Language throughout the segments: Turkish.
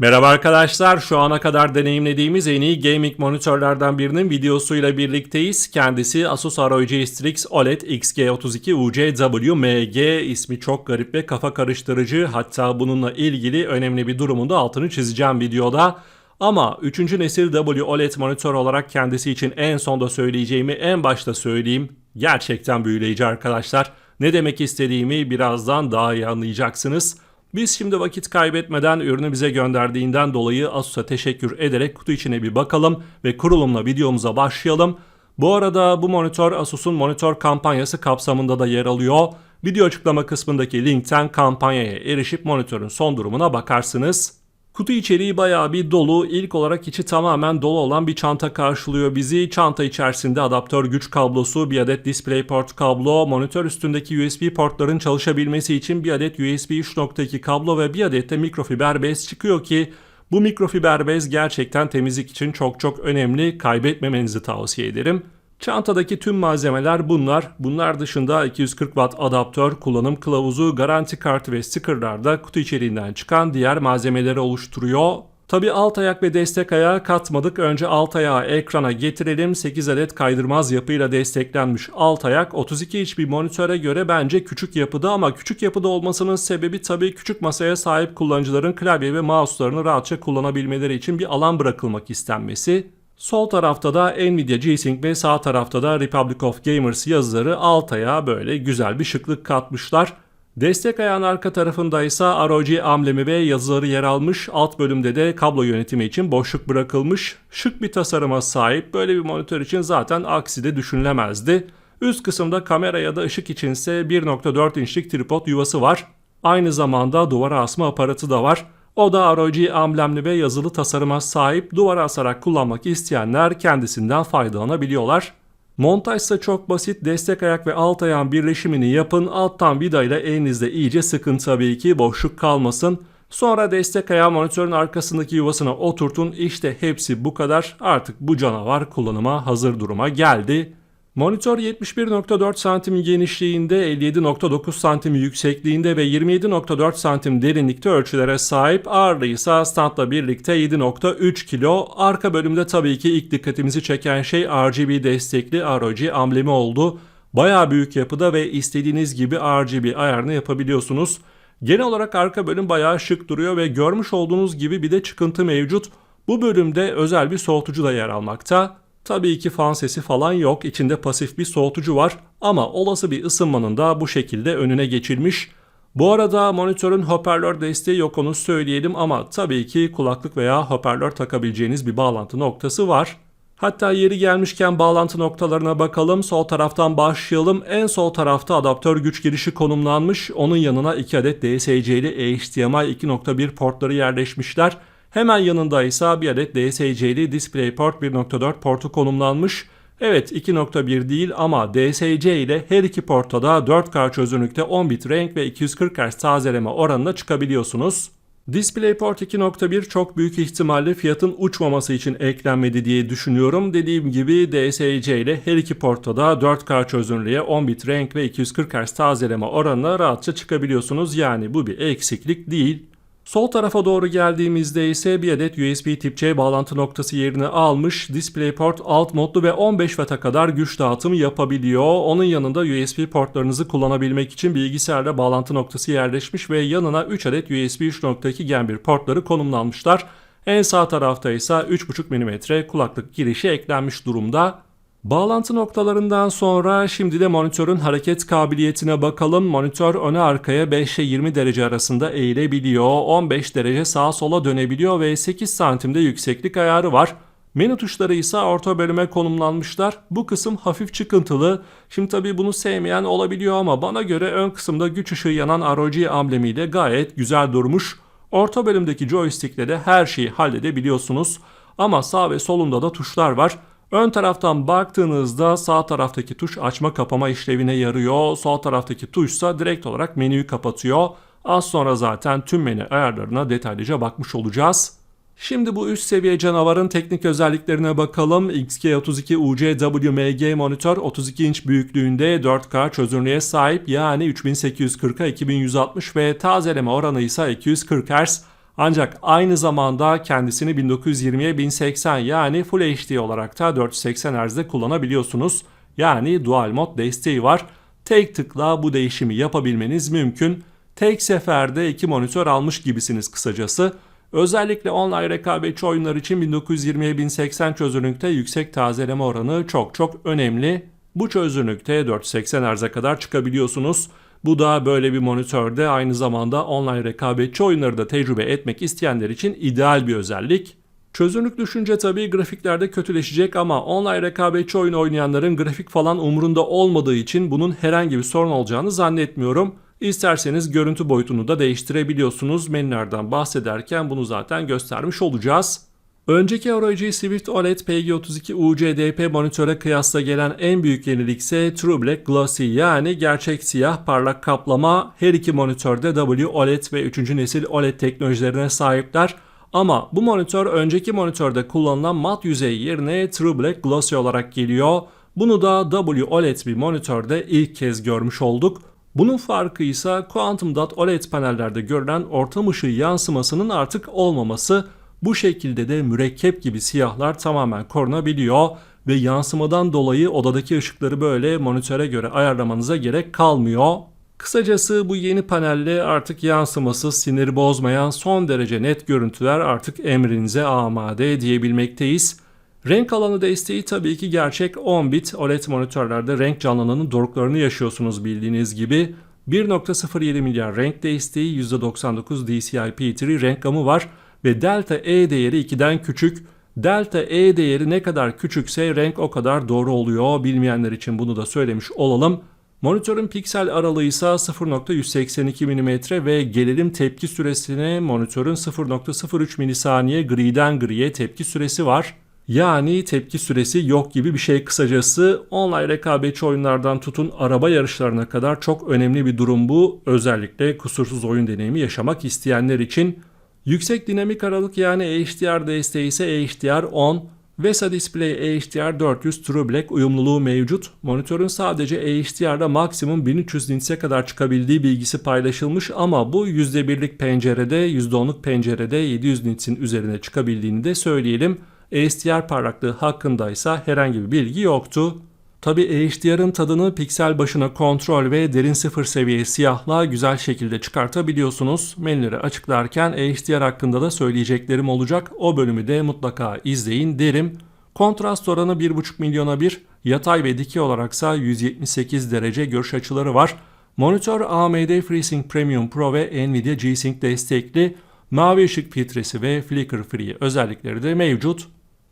Merhaba arkadaşlar, şu ana kadar deneyimlediğimiz en iyi gaming monitörlerden birinin videosuyla birlikteyiz. Kendisi Asus ROG Strix OLED XG32 UCWMG ismi çok garip ve kafa karıştırıcı. Hatta bununla ilgili önemli bir durumun da altını çizeceğim videoda. Ama 3. nesil W OLED monitör olarak kendisi için en sonda söyleyeceğimi en başta söyleyeyim. Gerçekten büyüleyici arkadaşlar. Ne demek istediğimi birazdan daha iyi anlayacaksınız. Biz şimdi vakit kaybetmeden ürünü bize gönderdiğinden dolayı Asus'a teşekkür ederek kutu içine bir bakalım ve kurulumla videomuza başlayalım. Bu arada bu monitör Asus'un monitör kampanyası kapsamında da yer alıyor. Video açıklama kısmındaki linkten kampanyaya erişip monitörün son durumuna bakarsınız. Kutu içeriği bayağı bir dolu. İlk olarak içi tamamen dolu olan bir çanta karşılıyor bizi. Çanta içerisinde adaptör güç kablosu, bir adet DisplayPort kablo, monitör üstündeki USB portların çalışabilmesi için bir adet USB 3.2 kablo ve bir adet de mikrofiber bez çıkıyor ki bu mikrofiber bez gerçekten temizlik için çok çok önemli. Kaybetmemenizi tavsiye ederim. Çantadaki tüm malzemeler bunlar. Bunlar dışında 240 watt adaptör, kullanım kılavuzu, garanti kartı ve stickerlar da kutu içeriğinden çıkan diğer malzemeleri oluşturuyor. Tabi alt ayak ve destek ayağı katmadık. Önce alt ayağı ekrana getirelim. 8 adet kaydırmaz yapıyla desteklenmiş alt ayak 32 inç bir monitöre göre bence küçük yapıda ama küçük yapıda olmasının sebebi tabii küçük masaya sahip kullanıcıların klavye ve mouse'larını rahatça kullanabilmeleri için bir alan bırakılmak istenmesi. Sol tarafta da Nvidia G-Sync ve sağ tarafta da Republic of Gamers yazıları alt ayağa böyle güzel bir şıklık katmışlar. Destek ayağın arka tarafında ise ROG amblemi ve yazıları yer almış. Alt bölümde de kablo yönetimi için boşluk bırakılmış. Şık bir tasarıma sahip böyle bir monitör için zaten aksi de düşünülemezdi. Üst kısımda kamera ya da ışık içinse 1.4 inçlik tripod yuvası var. Aynı zamanda duvara asma aparatı da var. O da ROG amblemli ve yazılı tasarıma sahip duvara asarak kullanmak isteyenler kendisinden faydalanabiliyorlar. Montaj ise çok basit. Destek ayak ve alt ayağın birleşimini yapın. Alttan vidayla elinizde iyice sıkın tabii ki boşluk kalmasın. Sonra destek ayağı monitörün arkasındaki yuvasına oturtun. İşte hepsi bu kadar. Artık bu canavar kullanıma hazır duruma geldi. Monitör 71.4 santim genişliğinde, 57.9 santim yüksekliğinde ve 27.4 santim derinlikte ölçülere sahip. Ağırlığı ise standla birlikte 7.3 kilo. Arka bölümde tabii ki ilk dikkatimizi çeken şey RGB destekli ROG amblemi oldu. Baya büyük yapıda ve istediğiniz gibi RGB ayarını yapabiliyorsunuz. Genel olarak arka bölüm bayağı şık duruyor ve görmüş olduğunuz gibi bir de çıkıntı mevcut. Bu bölümde özel bir soğutucu da yer almakta. Tabii ki fan sesi falan yok. İçinde pasif bir soğutucu var ama olası bir ısınmanın da bu şekilde önüne geçilmiş. Bu arada monitörün hoparlör desteği yok onu söyleyelim ama tabii ki kulaklık veya hoparlör takabileceğiniz bir bağlantı noktası var. Hatta yeri gelmişken bağlantı noktalarına bakalım. Sol taraftan başlayalım. En sol tarafta adaptör güç girişi konumlanmış. Onun yanına 2 adet DSC'li HDMI 2.1 portları yerleşmişler. Hemen yanında ise bir adet DSC'li DisplayPort 1.4 portu konumlanmış. Evet 2.1 değil ama DSC ile her iki portta da 4K çözünürlükte 10 bit renk ve 240 Hz tazeleme oranına çıkabiliyorsunuz. DisplayPort 2.1 çok büyük ihtimalle fiyatın uçmaması için eklenmedi diye düşünüyorum. Dediğim gibi DSC ile her iki portta da 4K çözünürlüğe 10 bit renk ve 240 Hz tazeleme oranına rahatça çıkabiliyorsunuz. Yani bu bir eksiklik değil. Sol tarafa doğru geldiğimizde ise bir adet USB tip C bağlantı noktası yerini almış. DisplayPort alt modlu ve 15 Watt'a kadar güç dağıtımı yapabiliyor. Onun yanında USB portlarınızı kullanabilmek için bilgisayarla bağlantı noktası yerleşmiş ve yanına 3 adet USB 3.2 Gen 1 portları konumlanmışlar. En sağ tarafta ise 3.5 mm kulaklık girişi eklenmiş durumda. Bağlantı noktalarından sonra şimdi de monitörün hareket kabiliyetine bakalım. Monitör öne arkaya 5 ile 20 derece arasında eğilebiliyor. 15 derece sağa sola dönebiliyor ve 8 santimde yükseklik ayarı var. Menü tuşları ise orta bölüme konumlanmışlar. Bu kısım hafif çıkıntılı. Şimdi tabii bunu sevmeyen olabiliyor ama bana göre ön kısımda güç ışığı yanan ROG amblemiyle gayet güzel durmuş. Orta bölümdeki joystickle de her şeyi halledebiliyorsunuz. Ama sağ ve solunda da tuşlar var. Ön taraftan baktığınızda sağ taraftaki tuş açma kapama işlevine yarıyor. Sol taraftaki tuşsa direkt olarak menüyü kapatıyor. Az sonra zaten tüm menü ayarlarına detaylıca bakmış olacağız. Şimdi bu üst seviye canavarın teknik özelliklerine bakalım. XG32 UCWMG monitör 32 inç büyüklüğünde 4K çözünürlüğe sahip yani 3840'a 2160 ve tazeleme oranı ise 240 Hz. Ancak aynı zamanda kendisini 1920'ye 1080 yani Full HD olarak da 480 Hz'de kullanabiliyorsunuz. Yani dual mod desteği var. Tek tıkla bu değişimi yapabilmeniz mümkün. Tek seferde iki monitör almış gibisiniz kısacası. Özellikle online rekabetçi oyunlar için 1920'ye 1080 çözünürlükte yüksek tazeleme oranı çok çok önemli. Bu çözünürlükte 480 Hz'e kadar çıkabiliyorsunuz. Bu da böyle bir monitörde aynı zamanda online rekabetçi oyunları da tecrübe etmek isteyenler için ideal bir özellik. Çözünürlük düşünce tabii grafiklerde kötüleşecek ama online rekabetçi oyun oynayanların grafik falan umurunda olmadığı için bunun herhangi bir sorun olacağını zannetmiyorum. İsterseniz görüntü boyutunu da değiştirebiliyorsunuz. Menülerden bahsederken bunu zaten göstermiş olacağız. Önceki ROG Swift OLED PG32 UCDP monitöre kıyasla gelen en büyük yenilik ise True Black Glossy yani gerçek siyah parlak kaplama. Her iki monitörde W OLED ve 3. nesil OLED teknolojilerine sahipler. Ama bu monitör önceki monitörde kullanılan mat yüzey yerine True Black Glossy olarak geliyor. Bunu da W OLED bir monitörde ilk kez görmüş olduk. Bunun farkı ise Quantum Dot OLED panellerde görülen ortam ışığı yansımasının artık olmaması. Bu şekilde de mürekkep gibi siyahlar tamamen korunabiliyor ve yansımadan dolayı odadaki ışıkları böyle monitöre göre ayarlamanıza gerek kalmıyor. Kısacası bu yeni panelle artık yansımasız, siniri bozmayan son derece net görüntüler artık emrinize amade diyebilmekteyiz. Renk alanı desteği tabii ki gerçek 10 bit OLED monitörlerde renk canlılığının doruklarını yaşıyorsunuz bildiğiniz gibi. 1.07 milyar renk desteği, %99 DCI-P3 renk gamı var ve delta E değeri 2'den küçük. Delta E değeri ne kadar küçükse renk o kadar doğru oluyor. Bilmeyenler için bunu da söylemiş olalım. Monitörün piksel aralığı ise 0.182 mm ve gelelim tepki süresine monitörün 0.03 milisaniye griden griye tepki süresi var. Yani tepki süresi yok gibi bir şey kısacası. Online rekabetçi oyunlardan tutun araba yarışlarına kadar çok önemli bir durum bu. Özellikle kusursuz oyun deneyimi yaşamak isteyenler için. Yüksek dinamik aralık yani HDR desteği ise HDR 10, VESA Display HDR 400 True Black uyumluluğu mevcut. Monitörün sadece HDR'da maksimum 1300 nits'e kadar çıkabildiği bilgisi paylaşılmış ama bu %1'lik pencerede %10'luk pencerede 700 nits'in üzerine çıkabildiğini de söyleyelim. HDR parlaklığı hakkında ise herhangi bir bilgi yoktu. Tabi HDR'ın tadını piksel başına kontrol ve derin sıfır seviye siyahla güzel şekilde çıkartabiliyorsunuz. Menüleri açıklarken HDR hakkında da söyleyeceklerim olacak. O bölümü de mutlaka izleyin derim. Kontrast oranı 1.5 milyona bir, yatay ve dikey olaraksa 178 derece görüş açıları var. Monitör AMD FreeSync Premium Pro ve Nvidia G-Sync destekli. Mavi ışık filtresi ve flicker free özellikleri de mevcut.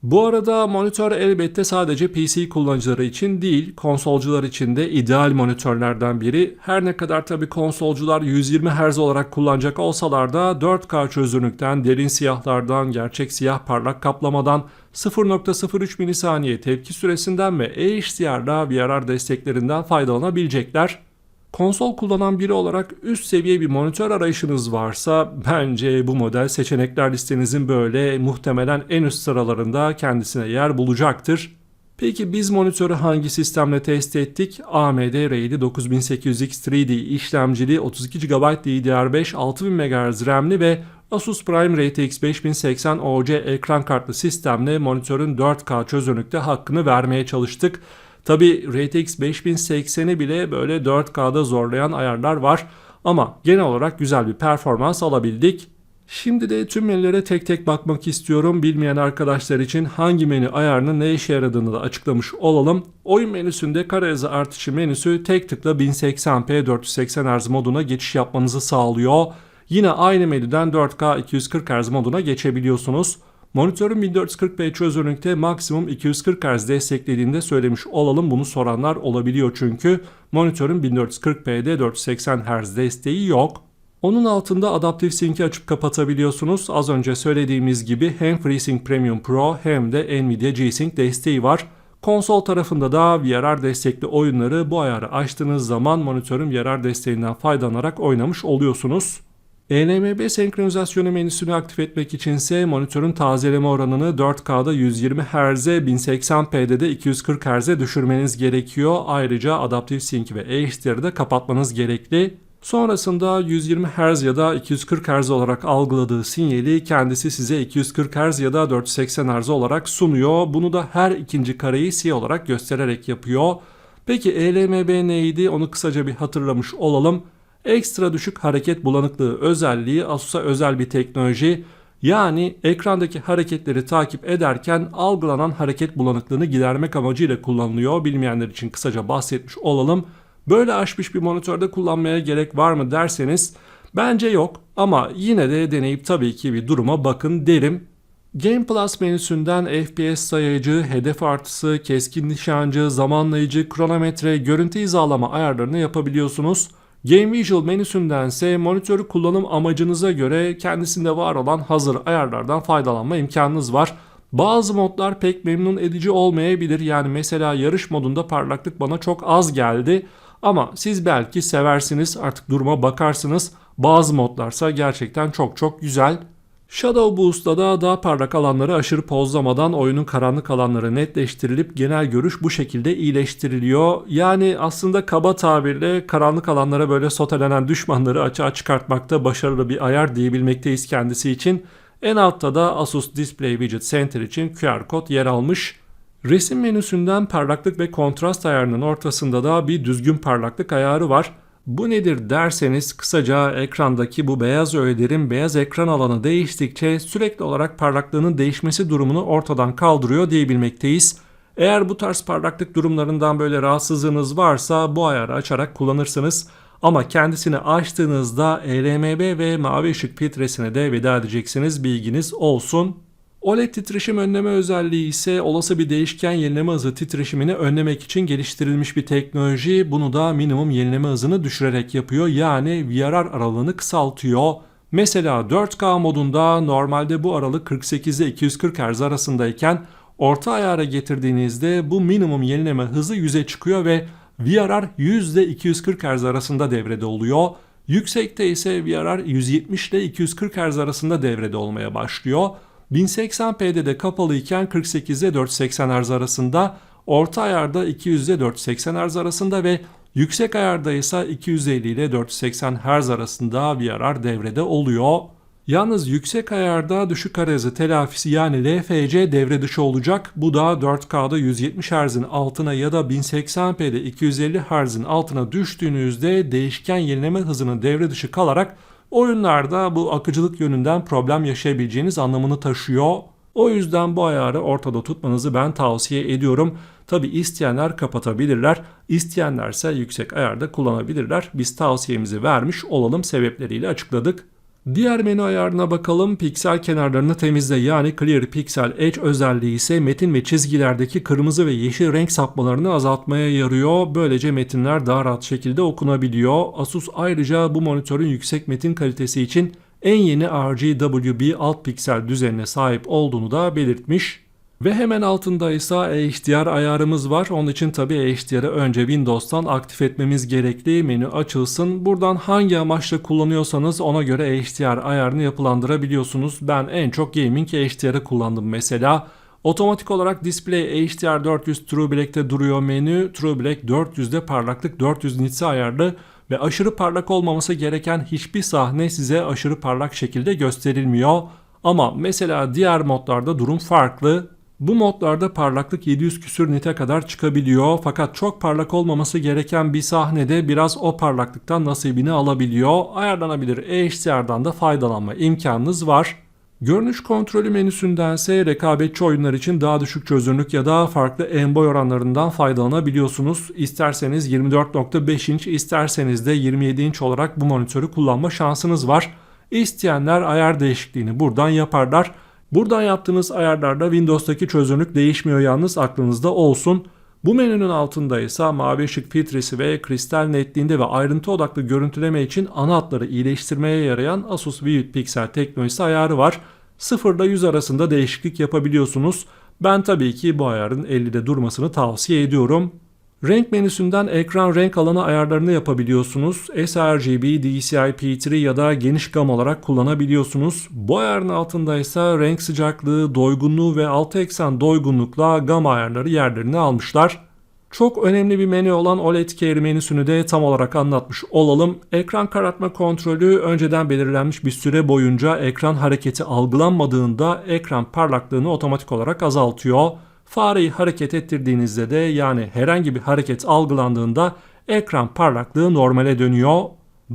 Bu arada monitör elbette sadece PC kullanıcıları için değil, konsolcular için de ideal monitörlerden biri. Her ne kadar tabi konsolcular 120 Hz olarak kullanacak olsalar da 4K çözünürlükten, derin siyahlardan, gerçek siyah parlak kaplamadan, 0.03 milisaniye tepki süresinden ve HDR'da VRR desteklerinden faydalanabilecekler. Konsol kullanan biri olarak üst seviye bir monitör arayışınız varsa bence bu model seçenekler listenizin böyle muhtemelen en üst sıralarında kendisine yer bulacaktır. Peki biz monitörü hangi sistemle test ettik? AMD Radeon 9800X 3D işlemcili 32 GB DDR5 6000 MHz RAM'li ve Asus Prime RTX 5080 OC ekran kartlı sistemle monitörün 4K çözünürlükte hakkını vermeye çalıştık. Tabi RTX 5080'i bile böyle 4K'da zorlayan ayarlar var ama genel olarak güzel bir performans alabildik. Şimdi de tüm menülere tek tek bakmak istiyorum. Bilmeyen arkadaşlar için hangi menü ayarının ne işe yaradığını da açıklamış olalım. Oyun menüsünde kare hızı artışı menüsü tek tıkla 1080p 480 Hz moduna geçiş yapmanızı sağlıyor. Yine aynı menüden 4K 240 Hz moduna geçebiliyorsunuz. Monitörün 1440p çözünürlükte maksimum 240 Hz desteklediğinde söylemiş olalım. Bunu soranlar olabiliyor çünkü monitörün 1440p'de 480 Hz desteği yok. Onun altında Adaptive Sync'i açıp kapatabiliyorsunuz. Az önce söylediğimiz gibi hem FreeSync Premium Pro hem de Nvidia G-Sync desteği var. Konsol tarafında da VRR destekli oyunları bu ayarı açtığınız zaman monitörün VRR desteğinden faydalanarak oynamış oluyorsunuz. ENMB senkronizasyonu menüsünü aktif etmek için ise monitörün tazeleme oranını 4K'da 120 Hz'e 1080p'de de 240 Hz'e düşürmeniz gerekiyor. Ayrıca Adaptive Sync ve HDR'ı da kapatmanız gerekli. Sonrasında 120 Hz ya da 240 Hz olarak algıladığı sinyali kendisi size 240 Hz ya da 480 Hz olarak sunuyor. Bunu da her ikinci kareyi siyah olarak göstererek yapıyor. Peki E ELMB neydi onu kısaca bir hatırlamış olalım. Ekstra düşük hareket bulanıklığı özelliği Asus'a özel bir teknoloji. Yani ekrandaki hareketleri takip ederken algılanan hareket bulanıklığını gidermek amacıyla kullanılıyor. Bilmeyenler için kısaca bahsetmiş olalım. Böyle aşmış bir monitörde kullanmaya gerek var mı derseniz bence yok ama yine de deneyip tabii ki bir duruma bakın derim. Game Plus menüsünden FPS sayacı, hedef artısı, keskin nişancı, zamanlayıcı, kronometre, görüntü hizalama ayarlarını yapabiliyorsunuz. Game Visual menüsündense monitörü kullanım amacınıza göre kendisinde var olan hazır ayarlardan faydalanma imkanınız var. Bazı modlar pek memnun edici olmayabilir. Yani mesela yarış modunda parlaklık bana çok az geldi. Ama siz belki seversiniz artık duruma bakarsınız. Bazı modlarsa gerçekten çok çok güzel. Shadow Boost'ta da daha parlak alanları aşırı pozlamadan oyunun karanlık alanları netleştirilip genel görüş bu şekilde iyileştiriliyor. Yani aslında kaba tabirle karanlık alanlara böyle sotelenen düşmanları açığa çıkartmakta başarılı bir ayar diyebilmekteyiz kendisi için. En altta da Asus Display Widget Center için QR kod yer almış. Resim menüsünden parlaklık ve kontrast ayarının ortasında da bir düzgün parlaklık ayarı var. Bu nedir derseniz kısaca ekrandaki bu beyaz öğelerin beyaz ekran alanı değiştikçe sürekli olarak parlaklığının değişmesi durumunu ortadan kaldırıyor diyebilmekteyiz. Eğer bu tarz parlaklık durumlarından böyle rahatsızlığınız varsa bu ayarı açarak kullanırsınız. Ama kendisini açtığınızda E ELMB ve mavi ışık filtresine de veda edeceksiniz bilginiz olsun. OLED titreşim önleme özelliği ise olası bir değişken yenileme hızı titreşimini önlemek için geliştirilmiş bir teknoloji. Bunu da minimum yenileme hızını düşürerek yapıyor. Yani VRR aralığını kısaltıyor. Mesela 4K modunda normalde bu aralık 48 ile 240 Hz arasındayken orta ayara getirdiğinizde bu minimum yenileme hızı 100'e çıkıyor ve VRR 100 ile 240 Hz arasında devrede oluyor. Yüksekte ise VRR 170 ile 240 Hz arasında devrede olmaya başlıyor. 1080p'de de kapalı iken 48 ile 480 Hz arasında, orta ayarda 200 ile 480 Hz arasında ve yüksek ayarda ise 250 ile 480 Hz arasında VRR devrede oluyor. Yalnız yüksek ayarda düşük arızı telafisi yani LFC devre dışı olacak. Bu da 4K'da 170 Hz'in altına ya da 1080p'de 250 Hz'in altına düştüğünüzde değişken yenileme hızının devre dışı kalarak oyunlarda bu akıcılık yönünden problem yaşayabileceğiniz anlamını taşıyor. O yüzden bu ayarı ortada tutmanızı ben tavsiye ediyorum. Tabi isteyenler kapatabilirler, isteyenlerse yüksek ayarda kullanabilirler. Biz tavsiyemizi vermiş olalım sebepleriyle açıkladık. Diğer menü ayarına bakalım. Piksel kenarlarını temizle yani Clear Pixel Edge özelliği ise metin ve çizgilerdeki kırmızı ve yeşil renk sapmalarını azaltmaya yarıyor. Böylece metinler daha rahat şekilde okunabiliyor. Asus ayrıca bu monitörün yüksek metin kalitesi için en yeni RGB alt piksel düzenine sahip olduğunu da belirtmiş. Ve hemen altında ise HDR ayarımız var. Onun için tabi HDR'ı önce Windows'tan aktif etmemiz gerekli. Menü açılsın. Buradan hangi amaçla kullanıyorsanız ona göre HDR ayarını yapılandırabiliyorsunuz. Ben en çok Gaming HDR'ı kullandım mesela. Otomatik olarak Display HDR 400 True Black'te duruyor menü. True Black 400'de parlaklık 400 nits'e ayarlı ve aşırı parlak olmaması gereken hiçbir sahne size aşırı parlak şekilde gösterilmiyor. Ama mesela diğer modlarda durum farklı. Bu modlarda parlaklık 700 küsür nite kadar çıkabiliyor fakat çok parlak olmaması gereken bir sahnede biraz o parlaklıktan nasibini alabiliyor. Ayarlanabilir HDR'dan da faydalanma imkanınız var. Görünüş kontrolü menüsündense rekabetçi oyunlar için daha düşük çözünürlük ya da farklı en boy oranlarından faydalanabiliyorsunuz. İsterseniz 24.5 inç, isterseniz de 27 inç olarak bu monitörü kullanma şansınız var. İsteyenler ayar değişikliğini buradan yaparlar. Buradan yaptığınız ayarlarda Windows'taki çözünürlük değişmiyor yalnız aklınızda olsun. Bu menünün altında ise mavi ışık filtresi ve kristal netliğinde ve ayrıntı odaklı görüntüleme için ana hatları iyileştirmeye yarayan Asus Vivid Pixel teknolojisi ayarı var. 0 ile 100 arasında değişiklik yapabiliyorsunuz. Ben tabii ki bu ayarın 50'de durmasını tavsiye ediyorum. Renk menüsünden ekran renk alanı ayarlarını yapabiliyorsunuz. sRGB, DCI-P3 ya da geniş gam olarak kullanabiliyorsunuz. Bu ayarın altında ise renk sıcaklığı, doygunluğu ve altı eksen doygunlukla gam ayarları yerlerini almışlar. Çok önemli bir menü olan OLED Care menüsünü de tam olarak anlatmış olalım. Ekran karartma kontrolü önceden belirlenmiş bir süre boyunca ekran hareketi algılanmadığında ekran parlaklığını otomatik olarak azaltıyor. Fareyi hareket ettirdiğinizde de yani herhangi bir hareket algılandığında ekran parlaklığı normale dönüyor.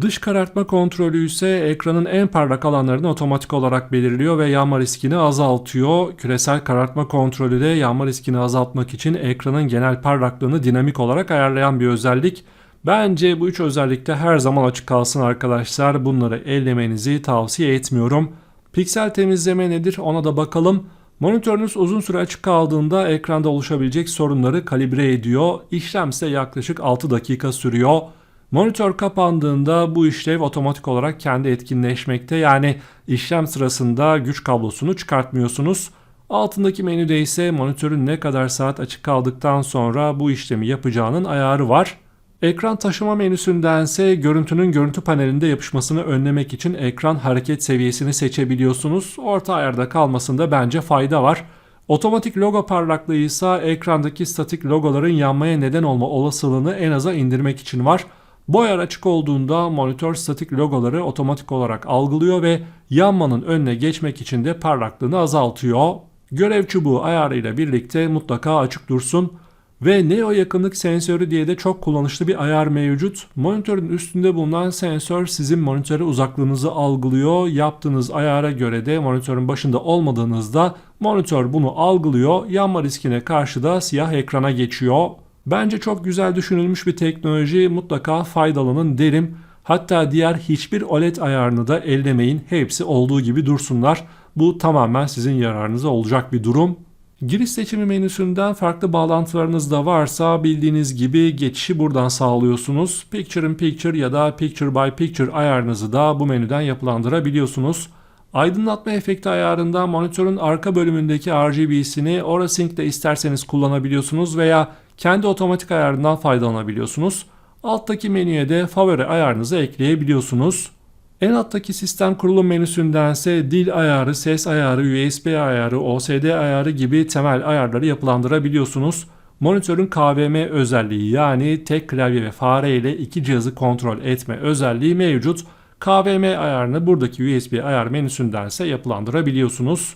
Dış karartma kontrolü ise ekranın en parlak alanlarını otomatik olarak belirliyor ve yanma riskini azaltıyor. Küresel karartma kontrolü de yanma riskini azaltmak için ekranın genel parlaklığını dinamik olarak ayarlayan bir özellik. Bence bu üç özellikte her zaman açık kalsın arkadaşlar. Bunları ellemenizi tavsiye etmiyorum. Piksel temizleme nedir ona da bakalım. Monitörünüz uzun süre açık kaldığında ekranda oluşabilecek sorunları kalibre ediyor. İşlem ise yaklaşık 6 dakika sürüyor. Monitör kapandığında bu işlev otomatik olarak kendi etkinleşmekte. Yani işlem sırasında güç kablosunu çıkartmıyorsunuz. Altındaki menüde ise monitörün ne kadar saat açık kaldıktan sonra bu işlemi yapacağının ayarı var. Ekran taşıma menüsündense görüntünün görüntü panelinde yapışmasını önlemek için ekran hareket seviyesini seçebiliyorsunuz. Orta ayarda kalmasında bence fayda var. Otomatik logo parlaklığı ise ekrandaki statik logoların yanmaya neden olma olasılığını en aza indirmek için var. Bu ayar açık olduğunda monitör statik logoları otomatik olarak algılıyor ve yanmanın önüne geçmek için de parlaklığını azaltıyor. Görev çubuğu ayarıyla birlikte mutlaka açık dursun. Ve Neo yakınlık sensörü diye de çok kullanışlı bir ayar mevcut. Monitörün üstünde bulunan sensör sizin monitöre uzaklığınızı algılıyor. Yaptığınız ayara göre de monitörün başında olmadığınızda monitör bunu algılıyor. Yanma riskine karşı da siyah ekrana geçiyor. Bence çok güzel düşünülmüş bir teknoloji. Mutlaka faydalanın derim. Hatta diğer hiçbir OLED ayarını da ellemeyin. Hepsi olduğu gibi dursunlar. Bu tamamen sizin yararınıza olacak bir durum. Giriş seçimi menüsünden farklı bağlantılarınız da varsa bildiğiniz gibi geçişi buradan sağlıyorsunuz. Picture in Picture ya da Picture by Picture ayarınızı da bu menüden yapılandırabiliyorsunuz. Aydınlatma efekti ayarında monitörün arka bölümündeki RGB'sini OraSync'de isterseniz kullanabiliyorsunuz veya kendi otomatik ayarından faydalanabiliyorsunuz. Alttaki menüye de favori ayarınızı ekleyebiliyorsunuz. En alttaki sistem kurulum menüsündense dil ayarı, ses ayarı, USB ayarı, OSD ayarı gibi temel ayarları yapılandırabiliyorsunuz. Monitörün KVM özelliği yani tek klavye ve fare ile iki cihazı kontrol etme özelliği mevcut. KVM ayarını buradaki USB ayar menüsündense yapılandırabiliyorsunuz.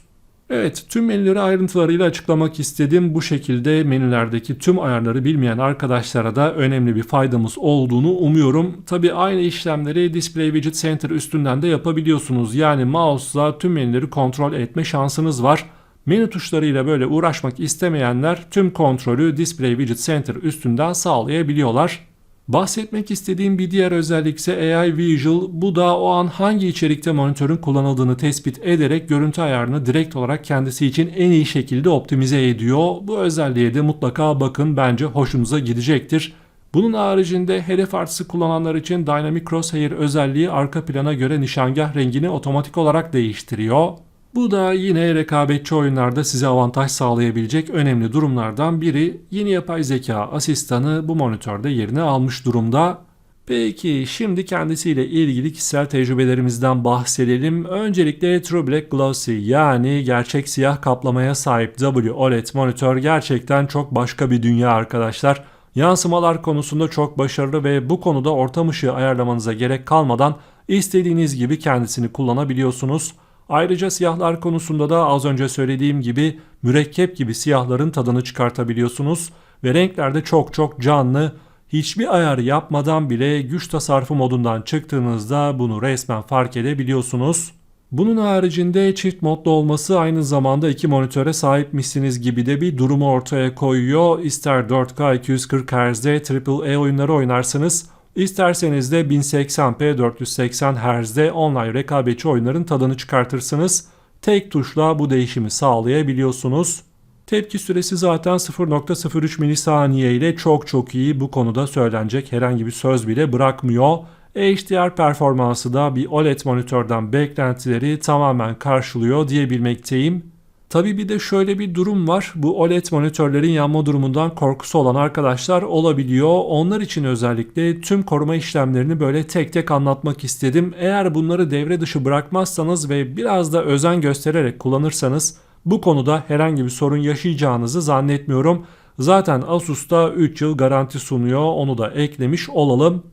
Evet tüm menüleri ayrıntılarıyla açıklamak istedim. Bu şekilde menülerdeki tüm ayarları bilmeyen arkadaşlara da önemli bir faydamız olduğunu umuyorum. Tabi aynı işlemleri Display Widget Center üstünden de yapabiliyorsunuz. Yani mouse'la tüm menüleri kontrol etme şansınız var. Menü tuşlarıyla böyle uğraşmak istemeyenler tüm kontrolü Display Widget Center üstünden sağlayabiliyorlar. Bahsetmek istediğim bir diğer özellik ise AI Visual. Bu da o an hangi içerikte monitörün kullanıldığını tespit ederek görüntü ayarını direkt olarak kendisi için en iyi şekilde optimize ediyor. Bu özelliğe de mutlaka bakın bence hoşunuza gidecektir. Bunun haricinde hedef artısı kullananlar için Dynamic Crosshair özelliği arka plana göre nişangah rengini otomatik olarak değiştiriyor. Bu da yine rekabetçi oyunlarda size avantaj sağlayabilecek önemli durumlardan biri. Yeni yapay zeka asistanı bu monitörde yerini almış durumda. Peki şimdi kendisiyle ilgili kişisel tecrübelerimizden bahsedelim. Öncelikle True Black Glossy yani gerçek siyah kaplamaya sahip W OLED monitör gerçekten çok başka bir dünya arkadaşlar. Yansımalar konusunda çok başarılı ve bu konuda ortam ışığı ayarlamanıza gerek kalmadan istediğiniz gibi kendisini kullanabiliyorsunuz. Ayrıca siyahlar konusunda da az önce söylediğim gibi mürekkep gibi siyahların tadını çıkartabiliyorsunuz ve renklerde çok çok canlı. Hiçbir ayar yapmadan bile güç tasarrufu modundan çıktığınızda bunu resmen fark edebiliyorsunuz. Bunun haricinde çift modlu olması aynı zamanda iki monitöre sahipmişsiniz gibi de bir durumu ortaya koyuyor. İster 4K 240 Hz'de AAA oyunları oynarsınız İsterseniz de 1080p 480 Hz'de online rekabetçi oyunların tadını çıkartırsınız. Tek tuşla bu değişimi sağlayabiliyorsunuz. Tepki süresi zaten 0.03 milisaniye ile çok çok iyi bu konuda söylenecek herhangi bir söz bile bırakmıyor. HDR performansı da bir OLED monitörden beklentileri tamamen karşılıyor diyebilmekteyim. Tabi bir de şöyle bir durum var. Bu OLED monitörlerin yanma durumundan korkusu olan arkadaşlar olabiliyor. Onlar için özellikle tüm koruma işlemlerini böyle tek tek anlatmak istedim. Eğer bunları devre dışı bırakmazsanız ve biraz da özen göstererek kullanırsanız bu konuda herhangi bir sorun yaşayacağınızı zannetmiyorum. Zaten Asus'ta 3 yıl garanti sunuyor onu da eklemiş olalım.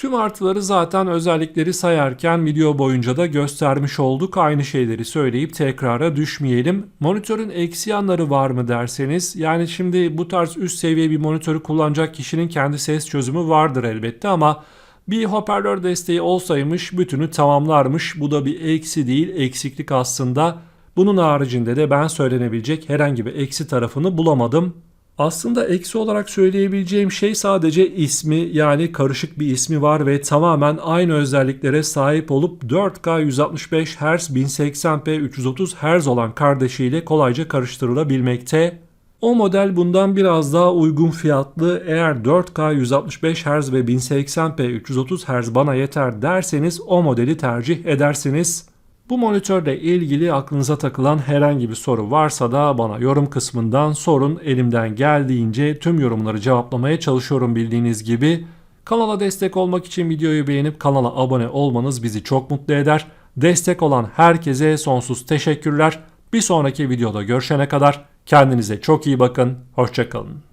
Tüm artıları zaten özellikleri sayarken video boyunca da göstermiş olduk. Aynı şeyleri söyleyip tekrara düşmeyelim. Monitörün eksi yanları var mı derseniz yani şimdi bu tarz üst seviye bir monitörü kullanacak kişinin kendi ses çözümü vardır elbette ama bir hoparlör desteği olsaymış bütünü tamamlarmış. Bu da bir eksi değil eksiklik aslında. Bunun haricinde de ben söylenebilecek herhangi bir eksi tarafını bulamadım. Aslında eksi olarak söyleyebileceğim şey sadece ismi yani karışık bir ismi var ve tamamen aynı özelliklere sahip olup 4K 165 Hz 1080p 330 Hz olan kardeşiyle kolayca karıştırılabilmekte. O model bundan biraz daha uygun fiyatlı. Eğer 4K 165 Hz ve 1080p 330 Hz bana yeter derseniz o modeli tercih edersiniz. Bu monitörle ilgili aklınıza takılan herhangi bir soru varsa da bana yorum kısmından sorun. Elimden geldiğince tüm yorumları cevaplamaya çalışıyorum bildiğiniz gibi. Kanala destek olmak için videoyu beğenip kanala abone olmanız bizi çok mutlu eder. Destek olan herkese sonsuz teşekkürler. Bir sonraki videoda görüşene kadar kendinize çok iyi bakın. Hoşçakalın.